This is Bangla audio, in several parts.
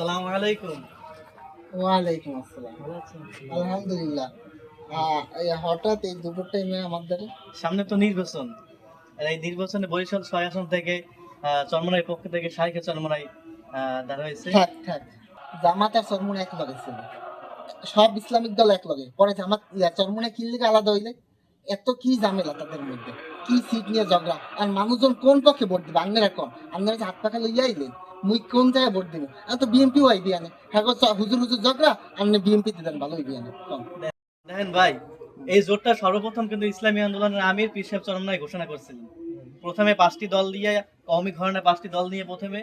আসসালামু আলাইকুম। ওয়ালাইকুম আসসালাম। আলহামদুলিল্লাহ। হঠাৎ এই দুপুর টাইমে আমাদের সামনে তো নির্বাচন। এই নির্বাচনে বরিশাল ছয় আসন থেকে চরমনাই পক্ষ থেকে চরমনাই দাঁড়া হয়েছে। থাক থাক। জামাত আর চরমুন এক লগে ছিল। সব ইসলামিক দল এক লগে পরে জামাত ইয়া, চরমুনে কিনলে আলাদা হইলে এত কি ঝামেলা তাদের মধ্যে? কি সিট নিয়ে ঝগড়া? আর মানুষজন কোন পক্ষে ভোট দিবে? আপনারা কোন? আপনারা হাত পাখা লইয়া আইলেন। মুই কোন জায়গায় ভোট দিব? আর তো বিএনপি আই বিয়ানে হ্যাঁ গো, হুজুর হুজুর ঝগড়া আপনি বিএনপি দিলেন ভালো আনে। কোন দেখেন ভাই এই জোটটা সর্বপ্রথম কিন্তু ইসলামী আন্দোলনের আমির পীর সাহেব ঘোষণা করছিলেন। প্রথমে পাঁচটি দল দিয়ে কওমি ঘরানার পাঁচটি দল নিয়ে প্রথমে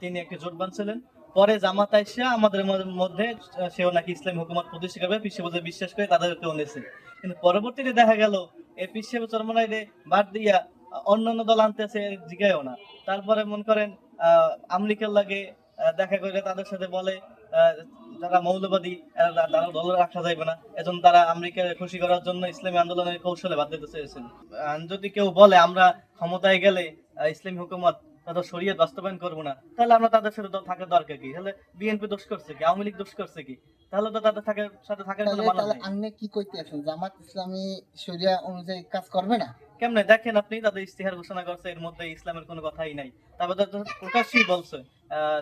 তিনি একটি জোট বাঁধছিলেন। পরে জামাত আইসা আমাদের মধ্যে সেও নাকি ইসলামী হুকুমত প্রতিষ্ঠা করবে সাহেব বিশ্বাস করে তাদেরকেও নিয়েছে। কিন্তু পরবর্তীতে দেখা গেল এই পীর সাহেব চরমনাই রে বাদ দিয়া অন্যান্য দল আনতেছে জিগায়ও না। তারপরে মনে করেন আমলিকের লাগে দেখা করে তাদের সাথে বলে যারা মৌলবাদী দল রাখা যাইবে না। এজন্য তারা আমেরিকার খুশি করার জন্য ইসলামী আন্দোলনের কৌশলে বাধ্য দিতে চেয়েছেন। যদি কেউ বলে আমরা ক্ষমতায় গেলে ইসলামী হুকুমত তাদের শরীয়ত বাস্তবায়ন করব না। তাহলে আমরা তাদের সাথে থাকার দরকার কি? তাহলে বিএনপি দোষ করছে কি? আওয়ামী লীগ দোষ করছে কি? তাহলে তো তাদের থাকার সাথে থাকার কোনো তাহলে তাহলে আপনি কি কইতে আছেন জামাত ইসলামী শরিয়া অনুযায়ী কাজ করবে না? কেমনে? দেখেন আপনি তাদের ইস্তিহার ঘোষণা করছে এর মধ্যে ইসলামের কোনো কথাই নাই। তারপর তো প্রকাশ্যই বলছে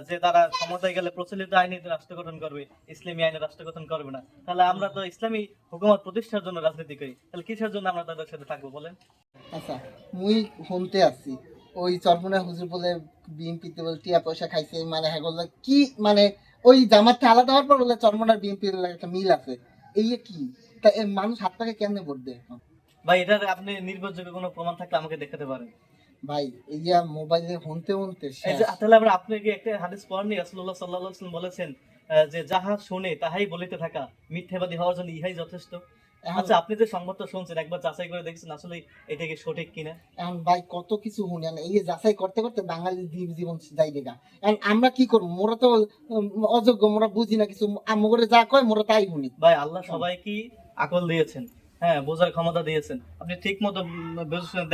যে তারা ক্ষমতায় গেলে প্রচলিত আইনে রাষ্ট্র গঠন করবে ইসলামী আইনে রাষ্ট্র গঠন করবে না। তাহলে আমরা তো ইসলামী হুকুমত প্রতিষ্ঠার জন্য রাজনীতি করি। তাহলে কিসের জন্য আমরা তাদের সাথে থাকব বলেন? আচ্ছা মুই শুনতে আছি ওই চরমুনা হুজুর বলে বিএনপি তে বলে টিয়া পয়সা খাইছে মানে হ্যাঁ কি মানে ওই জামাত আলাদা হওয়ার পর বলে চরমুনার বিএনপি একটা মিল আছে। এই কি? তা এ মানুষ হাত পাকে কেমনে ভোট দেয় এখন? ভাই এটার আপনি নির্ভরযোগ্য কোনো প্রমাণ থাকলে আমাকে দেখাতে পারেন। ভাই এই যে মোবাইলে এই যে তাহলে আমরা আপনাকে একটা হাদিস পড়নি রাসূলুল্লাহ সাল্লাল্লাহু আলাইহি ওয়াসাল্লাম বলেছেন যে যাহা শুনে তাহাই বলিতে থাকা মিথ্যাবাদী হওয়ার জন্য ইহাই যথেষ্ট। আচ্ছা আপনি যে সংবাদটা শুনছেন একবার যাচাই করে দেখছেন আসলে এটা কি সঠিক কিনা? এখন ভাই কত কিছু শুনেন এই যে যাচাই করতে করতে বাঙালি দ্বীপ জীবন যাইবে না এখন আমরা কি করব? মোরা তো অযোগ্য মোরা বুঝি না কিছু। আমগরে যা কয় মোরা তাই শুনি। ভাই আল্লাহ সবাই কি আকল দিয়েছেন। হ্যাঁ বোঝার ক্ষমতা দিয়েছেন। আপনি ঠিক মতো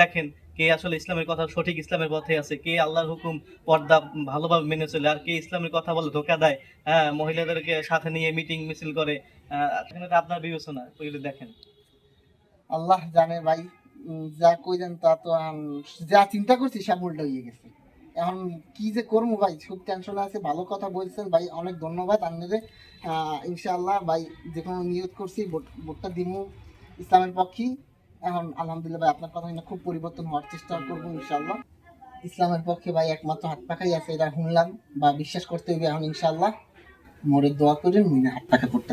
দেখেন কে আসলে ইসলামের কথা, সঠিক ইসলামের পথে আছে, কে আল্লাহর হুকুম, পর্দা ভালোভাবে মেনে চলে, আর কে ইসলামের কথা বলে ধোকা দেয়। হ্যাঁ মহিলাদেরকে সাথে নিয়ে মিটিং, মিছিল করে। আপনার বিবেচনা ওইগুলো দেখেন। আল্লাহ জানে ভাই যা কইলেন তা তো যা চিন্তা করছি সব উল্টো হয়ে গেছে। এখন কি যে করব ভাই, খুব টেনশন আছে, ভালো কথা বলছেন ভাই, অনেক ধন্যবাদ আপনাদের। ইনশাআল্লাহ ভাই যে কোনো নিয়োগ করছি ভোটটা দিমু। ইসলামের পক্ষেই। এখন আলহামদুলিল্লাহ ভাই, আপনার কথা খুব পরিবর্তন হওয়ার চেষ্টা করব ইনশাল্লাহ ইসলামের পক্ষে ভাই একমাত্র হাত পাখাই আছে, এটা শুনলাম বা বিশ্বাস করতে হবে এখন ইনশাল্লাহ মোরে দোয়া করেন মিনা হাত পাখা করতে